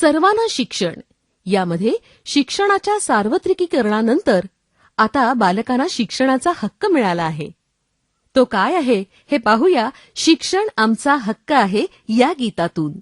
सर्वांना शिक्षण. यामध्ये शिक्षणाच्या सार्वत्रिकीकरणानंतर आता बालकांना शिक्षणाचा हक्क मिळाला आहे. तो काय आहे हे पाहूया. शिक्षण आमचा हक्क आहे या गीतातून.